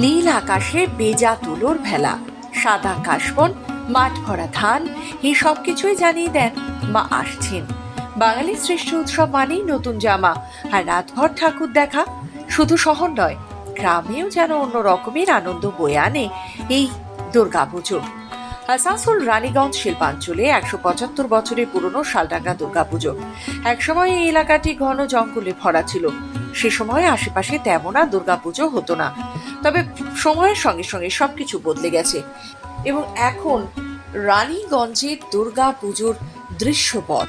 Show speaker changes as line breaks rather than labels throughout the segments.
নীল আকাশে বেজা তুলোর ভেলা, সাদা কাশবন, মাঠ ভরা ধান, এই সব কিছুই জানিয়ে দেন মা আসছেন বাঙালির শ্রেষ্ঠ উৎসব মানেই নতুন জামা, আর রাতভর ঠাকুর দেখা শুধু শহর নয়, গ্রামেও যেন অন্য রকমের আনন্দ বয়ে আনে এই দুর্গাপুজো। আসানসোল রানীগঞ্জ শিল্পাঞ্চলে একশো পঁচাত্তর বছরের পুরনো শালডাঙ্গা দুর্গাপুজো। একসময় এই এলাকাটি ঘন জঙ্গলে ভরা ছিল, সে সময় আশেপাশে তেমন আর দুর্গাপুজো হতো না। তবে সময়ের সঙ্গে সঙ্গে সবকিছু বদলে গেছে। এবং এখন রানীগঞ্জের দুর্গা পুজোর দৃশ্যপট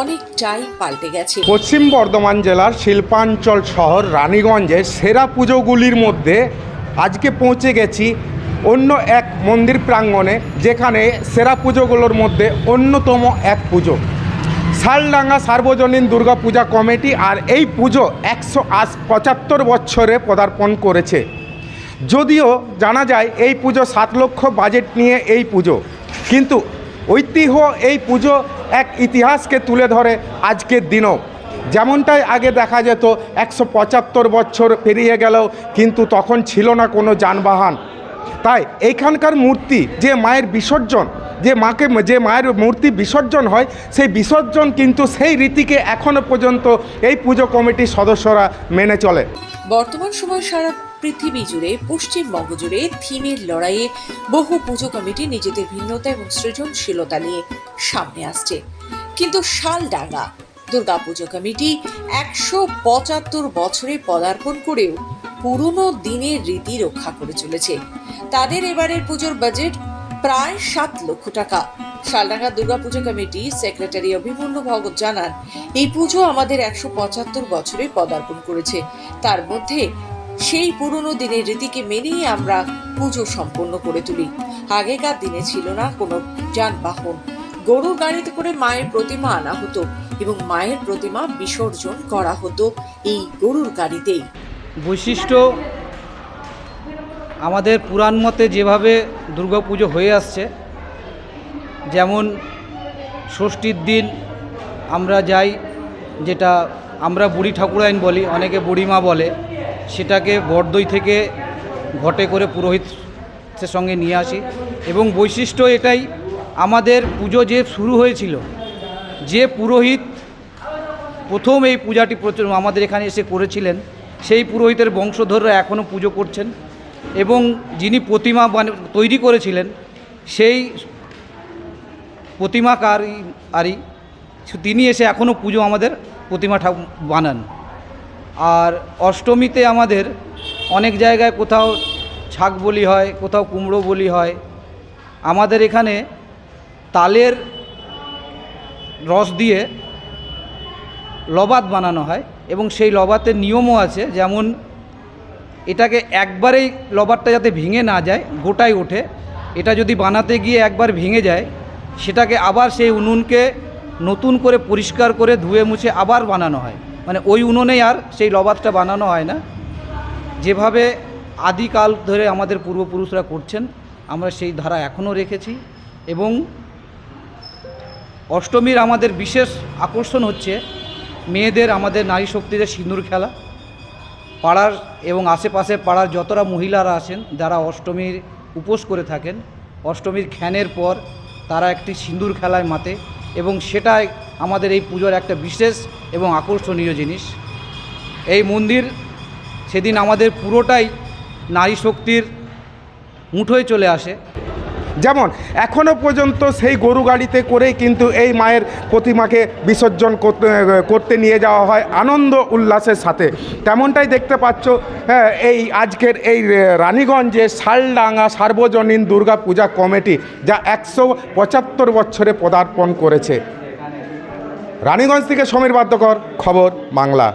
অনেকটাই পাল্টে গেছে।
পশ্চিম বর্ধমান জেলার শিল্পাঞ্চল শহর রানীগঞ্জের সেরা পুজোগুলির মধ্যে আজকে পৌঁছে গেছি অন্য এক মন্দির প্রাঙ্গণে, যেখানে সেরা পুজোগুলোর মধ্যে অন্যতম এক পুজো। শালডাঙ্গা সার্বজনীন দুর্গা পূজা কমিটি আর এই পুজো একশো আশ পঁচাত্তর বছরে পদার্পণ করেছে। যদিও জানা যায় এই পুজো সাত লক্ষ বাজেট নিয়ে এই পুজো। কিন্তু ঐতিহ্য এই পুজো এক ইতিহাসকে তুলে ধরে আজকের দিনও। যেমনটাই আগে দেখা যেত, একশো পঁচাত্তর বছর পেরিয়ে গেলেও কিন্তু তখন ছিল না কোনো যানবাহন। তাই এইখানকার মূর্তি, যে মায়ের বিসর্জন, যে মাকে, যে মায়ের মূর্তি বিসর্জন হয়, সেই বিসর্জন কিন্তু সেই রীতিকে এখনও পর্যন্ত এই পুজো কমিটির সদস্যরা মেনে চলে।
বর্তমান সময় সারা পৃথিবী জুড়ে পশ্চিমবঙ্গ জুড়ে থিমের লড়াইয়ে বহু পুজো কমিটি নিজেদের ভিন্নতা এবং সৃজনশীলতা নিয়ে সামনে আসছে। কিন্তু শালডাঙ্গা দুর্গাপুজো কমিটি একশো পঁচাত্তর বছরে পদার্পণ করেও পুরনো দিনের রীতি রক্ষা করে চলেছে। তাদের এবারের পুজোর বাজেট প্রায় সাত লক্ষ টাকা। শালডাঙ্গা দুর্গাপুজো কমিটি সেক্রেটারি অভিমন্যু ভগত জানান, এই পুজো আমাদের একশো পঁচাত্তর বছরে পদার্পণ করেছে। তার মধ্যে সেই পুরনো দিনের রীতিকে মেনেই আমরা পুজো সম্পন্ন করে তুলি। আগেকার দিনে ছিল না কোনো যানবাহন। গরুর গাড়িতে করে মায়ের প্রতিমা আনা হতো এবং মায়ের প্রতিমা বিসর্জন করা হতো এই গরুর গাড়িতেই।
বৈশিষ্ট্য, আমাদের পুরাণ মতে যেভাবে দুর্গাপুজো হয়ে আসছে, যেমন ষষ্ঠীর দিন আমরা যাই, যেটা আমরা বুড়ি ঠাকুরাইন বলি, অনেকে বুড়িমা বলে সেটাকে বড়দই থেকে ঘটে করে পুরোহিতের সঙ্গে নিয়ে আসি। এবং বৈশিষ্ট্য এটাই, আমাদের পুজো যে শুরু হয়েছিল, যে পুরোহিত প্রথম এই পূজাটি প্রচুর, আমাদের এখানে এসে করেছিলেন, সেই পুরোহিতের বংশধররা এখনও পুজো করছেন। এবং যিনি প্রতিমা তৈরি করেছিলেন, সেই প্রতিমাকারী আরই তিনি এসে এখনও পুজো আমাদের প্রতিমা ঠাকুর বানান। আর অষ্টমীতে আমাদের অনেক জায়গায় কোথাও ছাগ বলি হয়, কোথাও কুমড়ো বলি হয়। আমাদের এখানে তালের রস দিয়ে লবাত বানানো হয় এবং সেই লবাতের নিয়মও আছে, যেমন এটাকে একবারেই লবারটা যাতে ভেঙে না যায়, গোটাই ওঠে। এটা যদি বানাতে গিয়ে একবার ভেঙে যায়, সেটাকে আবার সেই উনুনকে নতুন করে পরিষ্কার করে ধুয়ে মুছে আবার বানানো হয়। মানে ওই উনুনেই আর সেই লবাতটা বানানো হয় না। যেভাবে আদিকাল ধরে আমাদের পূর্বপুরুষরা করছেন, আমরা সেই ধারা এখনও রেখেছি এবং অষ্টমীর আমাদের বিশেষ আকর্ষণ হচ্ছে মেয়েদের, আমাদের নারী শক্তিদের সিঁদুর খেলা। পাড়ার এবং আশেপাশে পাড়ার যতটা মহিলারা আছেন, যারা অষ্টমীর উপোস করে থাকেন, অষ্টমীর খ্যানের পর তারা একটি সিঁদুর খেলায় মাতে এবং সেটাই আমাদের এই পুজোর একটা বিশেষ এবং আকর্ষণীয় জিনিস। এই মন্দির সেদিন আমাদের পুরোটাই নারী শক্তির মুঠোয় চলে আসে।
যেমন এখনও পর্যন্ত সেই গরু গাড়িতে করেই কিন্তু এই মায়ের প্রতিমাকে বিসর্জন করতে নিয়ে যাওয়া হয় আনন্দ উল্লাসের সাথে। তেমনটাই দেখতে পাচ্ছ হ্যাঁ, এই আজকের এই রানীগঞ্জে শালডাঙ্গা সার্বজনীন দুর্গা পূজা কমিটি যা একশো পঁচাত্তর বছরে পদার্পণ করেছে। রানীগঞ্জ থেকে সমীর বাদ্যকর খবর বাংলা।